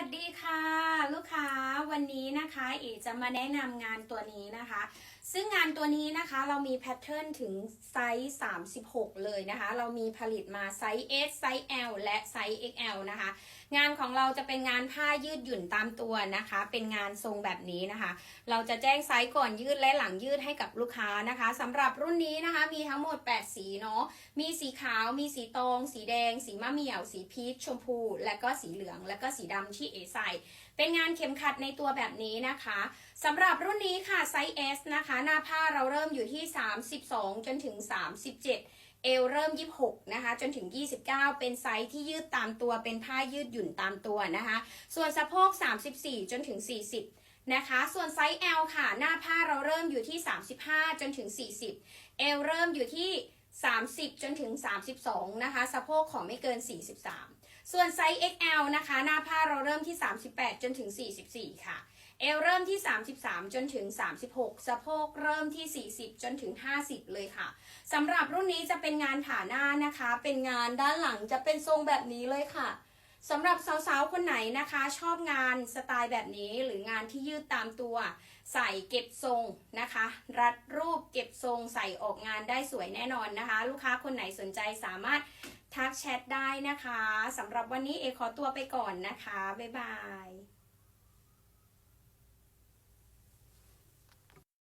วัสดีค่ะ นะคะเอจะมาแนะนำงานตัวนี้นะคะ ซึ่งงานตัวนี้นะคะเรามีแพทเทิร์นถึงไซส์ 36 เลยนะคะ เรามีผลิตมาไซส์ S ไซส์ L และไซส์ XL นะคะ งานของเราจะเป็นงานผ้ายืดหยุ่นตามตัวนะคะ เป็นงานทรงแบบนี้นะคะ เราจะแจ้งไซส์ก่อนยืดและหลังยืดให้กับลูกค้านะคะสำหรับรุ่นนี้นะคะมีทั้งหมด 8 สีเนาะมีสีขาว มีสีตองสีแดง สีมะเหมี่ยว สีพีชชมพู และก็สีเหลือง และก็สีดำที่เอใส่เป็นงานเข็มขัดในตัวแบบนี้นะคะสำหรับรุ่นนี้ค่ะไซส์ S นะคะ หน้าผ้าเราเริ่มอยู่ที่ 32 จนถึง 37 เอวเริ่ม 26 นะคะ จนถึง 29 เป็นไซส์ที่ยืดตามตัวเป็นผ้ายืดหยุ่นตามตัวนะคะ ส่วนสะโพก 34 จนถึง 40นะคะ ส่วนไซส์ L ค่ะ หน้าผ้าเราเริ่มอยู่ที่ 35 จนถึง 40 เอวเริ่มอยู่ที่ 30 จนถึง 32 นะคะ สะโพกของไม่เกิน 43 ส่วนไซส์ XL นะคะ หน้าผ้าเราเริ่มที่ 38 จนถึง 44 ค่ะ เอวเริ่มที่ 33 จนถึง 36 สะโพกเริ่มที่ 40 จนถึง 50 เลยค่ะสำหรับรุ่นนี้จะเป็นงานผ่าหน้านะคะ เป็นงานด้านหลังจะเป็นทรงแบบนี้เลยค่ะสำหรับสาวๆ คนไหนนะคะ ชอบงานสไตล์แบบนี้หรืองานที่ยืดตามตัว ใส่เก็บทรงนะคะ รัดรูปเก็บทรงใส่ออกงานได้สวยแน่นอนนะคะ ลูกค้าคนไหนสนใจสามารถทักแชทได้นะคะสำหรับวันนี้เอขอตัวไปก่อนนะคะ บ๊ายบาย